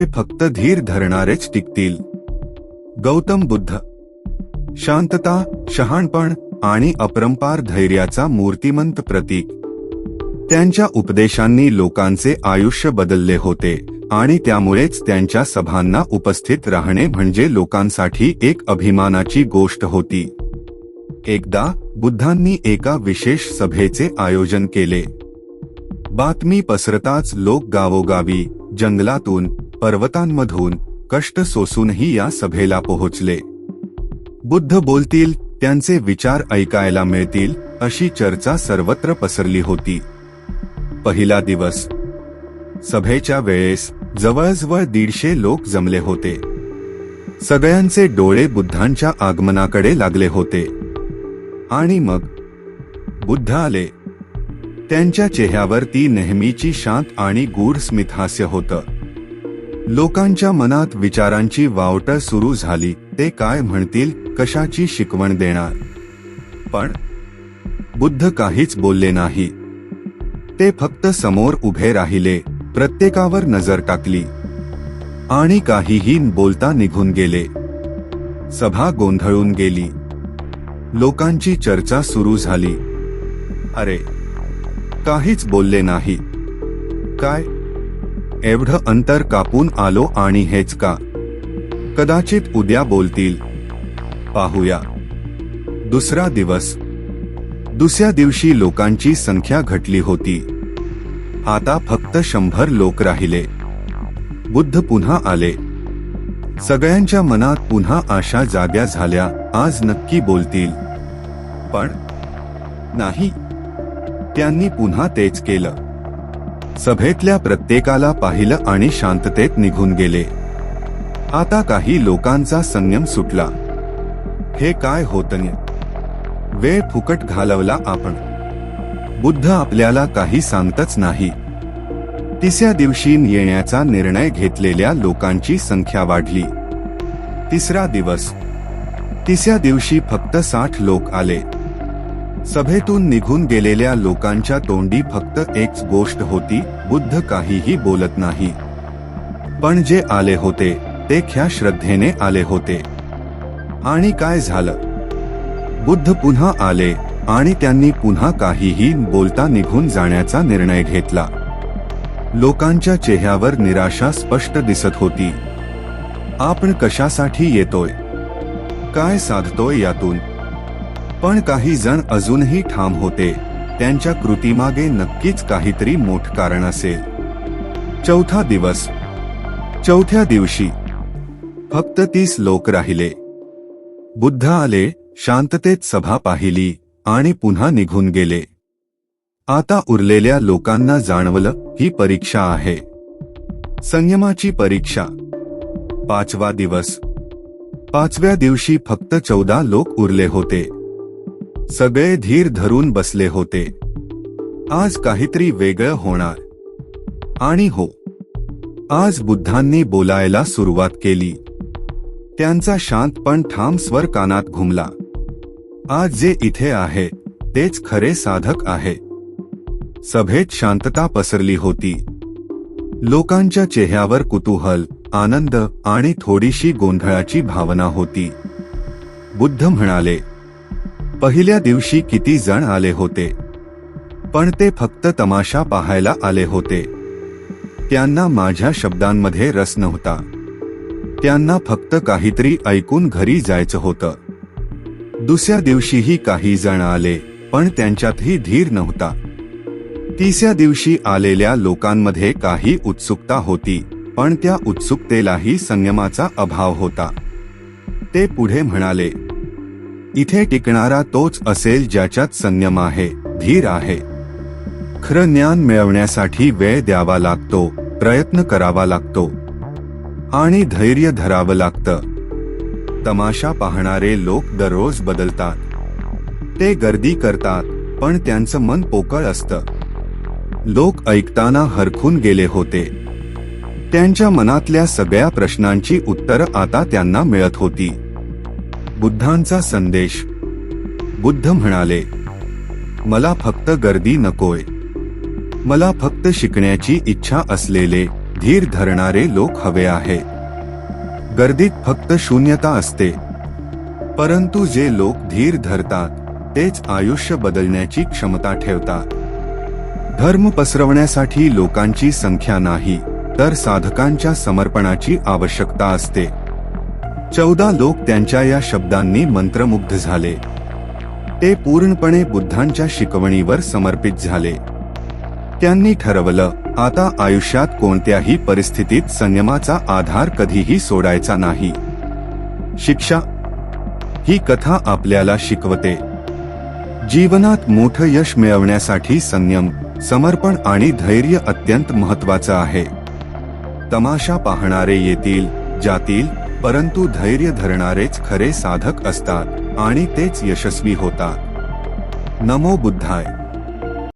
ते फक्त धीर धरणारेच टिकतील. गौतम बुद्ध. शांतता शहाणपण आणि अपरंपार धैर्याचा मूर्तिमंत प्रतीक. त्यांच्या उपदेशांनी लोकांचे आयुष्य बदलले होते आणि त्यामुळेच त्यांच्या सभांना उपस्थित राहणे म्हणजे लोकांसाठी एक अभिमानाची गोष्ट होती. एकदा बुद्धांनी एका विशेष सभेचे आयोजन केले. बातमी पसरताच लोक गावोगावी जंगलातून पर्वतांमधून कष्ट सोसूनही या सभेला पोहोचले. बुद्ध बोलतील त्यांचे विचार ऐकायला मिळतील अशी चर्चा सर्वत्र पसरली होती. पहिला दिवस. सभेच्या वेळेस जवळजवळ दीडशे लोक जमले होते. सगळ्यांचे डोळे बुद्धांच्या आगमनाकडे लागले होते. आणि मग बुद्ध आले. त्यांच्या चेहऱ्यावर ती नेहमीची शांत आणि गूढ स्मितहास्य होतं. लोकांच्या मनात विचारांची वावट सुरू झाली ते काय म्हणतील कशाची शिकवण देणार? पण बुद्ध काहीच बोलले नाही. ते फक्त समोर उभे राहिले प्रत्येकावर नजर टाकली. आणि काहीही बोलता निघून गेले. सभा गोंधळून गेली. लोकांची चर्चा सुरू झाली. अरे काहीच बोलले नाही. काय? एवढं अंतर कापून आलो आणि हेच का? कदाचित उद्या बोलतील. पाहूया. दुसरा दिवस. दुसऱ्या दिवशी लोकांची संख्या घटली होती. आता फक्त शंभर लोक राहिले. बुद्ध पुन्हा आले. सगळ्यांच्या मनात पुन्हा आशा जाग्या झाल्या आज नक्की बोलतील. पण? नाही. त्यांनी पुन्हा तेच केलं. सभेतल्या प्रत्येकाला पाहिलं आणि शांततेत निघून गेले. आता काही लोकांचा संयम सुटला. हे काय होतं वेळ फुकट घालवला आपण. बुद्ध आपल्याला काही सांगतच नाही. तिसऱ्या दिवशी येण्याचा निर्णय घेतलेल्या लोकांची संख्या वाढली. तिसरा दिवस. तिसऱ्या दिवशी फक्त साठ लोक आले. सभेतून निघून गेलेल्या लोकांच्या तोंडी फक्त एकच गोष्ट होती बुद्ध काहीही बोलत नाही. पण जे आले होते ते ख्या श्रद्धेने आले होते. आणि काय झालं? बुद्ध पुन्हा आले आणि त्यांनी पुन्हा काहीही बोलता निघून जाण्याचा निर्णय घेतला. लोकांच्या चेहऱ्यावर निराशा स्पष्ट दिसत होती. आपण कशासाठी येतोय? काय साधतोय यातून? पण काही जण अजूनही ठाम होते. त्यांच्या कृतीमागे नक्कीच काहीतरी मोठ कारण असेल. चौथा दिवस. चौथ्या दिवशी. फक्त तीस लोक राहिले. बुद्ध आले शांततेत सभा पाहिली आणि पुन्हा निघून गेले. आता उरलेल्या लोकांना जाणवलं ही परीक्षा आहे. संयमाची परीक्षा. पाचवा दिवस. पाचव्या दिवशी फक्त चौदा लोक उरले होते. सगळे धीर धरून बसले होते. आज काहीतरी वेगळं होणार. आणि हो आज बुद्धांनी बोलायला सुरुवात केली. त्यांचा शांत पण ठाम स्वर कानात घुमला. आज जे इथे आहे तेच खरे साधक आहे. सभेत शांतता पसरली होती. लोकांच्या चेहऱ्यावर कुतूहल आनंद आणि थोडीशी गोंधळाची भावना होती. बुद्ध म्हणाले पहिल्या दिवशी किती जण आले होते? पण ते फक्त तमाशा पाहायला आले होते. त्यांना माझ्या शब्दांमध्ये रस नव्हता. त्यांना फक्त काहीतरी ऐकून घरी जायचं होतं. दुसऱ्या दिवशीही काही जण आले पण त्यांच्यातही धीर नव्हता. तिसऱ्या दिवशी आलेल्या लोकांमध्ये काही उत्सुकता होती पण त्या उत्सुकतेलाही संयमाचा अभाव होता. ते पुढे म्हणाले इथे टिकणारा तोच असेल ज्याच्यात संयम आहे धीर आहे. खरं ज्ञान मिळवण्यासाठी वेळ द्यावा लागतो प्रयत्न करावा लागतो. आणि धैर्य धरावं लागतं. तमाशा पाहणारे लोक दररोज बदलतात. ते गर्दी करतात पण त्यांचं मन पोकळ असतं. लोक ऐकताना हरखून गेले होते. त्यांच्या मनातल्या सगळ्या प्रश्नांची उत्तरं आता त्यांना मिळत होती. बुद्धांचा संदेश. बुद्ध म्हणाले मला फक्त गर्दी नकोय. मला फक्त शिकण्याची इच्छा असलेले धीर धरणारे लोक हवे आहे. गर्दीत फक्त शून्यता असते. परंतु जे लोक धीर धरतात तेच आयुष्य बदलण्याची क्षमता ठेवतात. धर्म पसरवण्यासाठी लोकांची संख्या नाही तर साधकांच्या समर्पणाची आवश्यकता असते. चौदा लोक त्यांच्या या शब्दांनी मंत्रमुग्ध झाले. ते पूर्णपणे बुद्धांच्या शिकवणीवर समर्पित झाले. त्यांनी ठरवलं आता आयुष्यात कोणत्याही परिस्थितीत संयमाचा आधार कधीही सोडायचा नाही. शिक्षा ही कथा आपल्याला शिकवते. जीवनात मोठं यश मिळवण्यासाठी संयम समर्पण आणि धैर्य अत्यंत महत्वाचं आहे. तमाशा पाहणारे येतील जातील परंतु धैर्य धरणारेच खरे साधक असतात आणि तेच यशस्वी होतात. नमो बुद्धाय.